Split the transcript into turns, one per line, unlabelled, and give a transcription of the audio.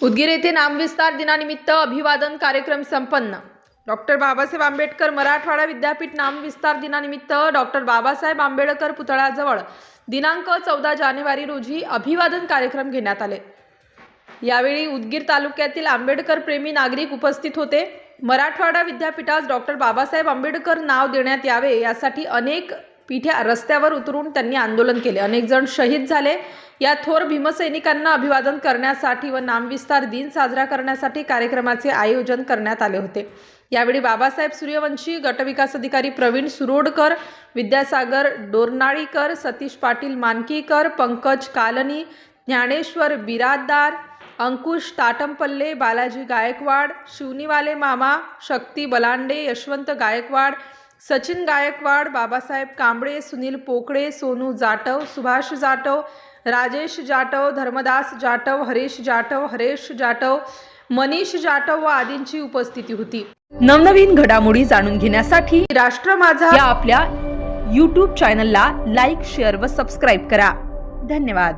उदगीर येथे नामविस्तार दिनानिमित्त अभिवादन कार्यक्रम संपन्न. डॉक्टर बाबासाहेब आंबेडकर मराठवाडा विद्यापीठ नामविस्तार दिनानिमित्त डॉक्टर बाबासाहेब आंबेडकर पुतळ्याजवळ दिनांक चौदा जानेवारी रोजी अभिवादन कार्यक्रम घेण्यात आले. यावेळी उदगीर तालुक्यातील आंबेडकर प्रेमी नागरिक उपस्थित होते. मराठवाडा विद्यापीठास डॉक्टर बाबासाहेब आंबेडकर नाव देण्यात यावे यासाठी अनेक पिठ्या रस्त्यावर उतरून त्यांनी आंदोलन केले. अनेक जण शहीद झाले. या थोर भीमसैनिकांना अभिवादन करण्यासाठी व नामविस्तार दिन साजरा करण्यासाठी कार्यक्रमाचे आयोजन करण्यात आले होते. यावेळी बाबासाहेब सूर्यवंशी गटविकास अधिकारी प्रवीण सुरोडकर विद्यासागर डोरनाळीकर सतीश पाटील मानकीकर पंकज कालनी ज्ञानेश्वर बिराददार अंकुश ताटमपल्ले बालाजी गायकवाड शिवनीवाले मामा शक्ती बलांडे यशवंत गायकवाड सचिन गायकवाड बाबासाहेब कांबळे सुनील पोकळे सोनू जाटव सुभाष जाटव राजेश जाटव धर्मदास जाटव हरीश जाटव हरेश जाटव मनीष जाटव व आदींची उपस्थिती होती. नवनवीन घडामोडी जाणून घेण्यासाठी राष्ट्र माझा या आपल्या यूट्यूब चॅनलला लाईक शेअर व सबस्क्राईब करा. धन्यवाद.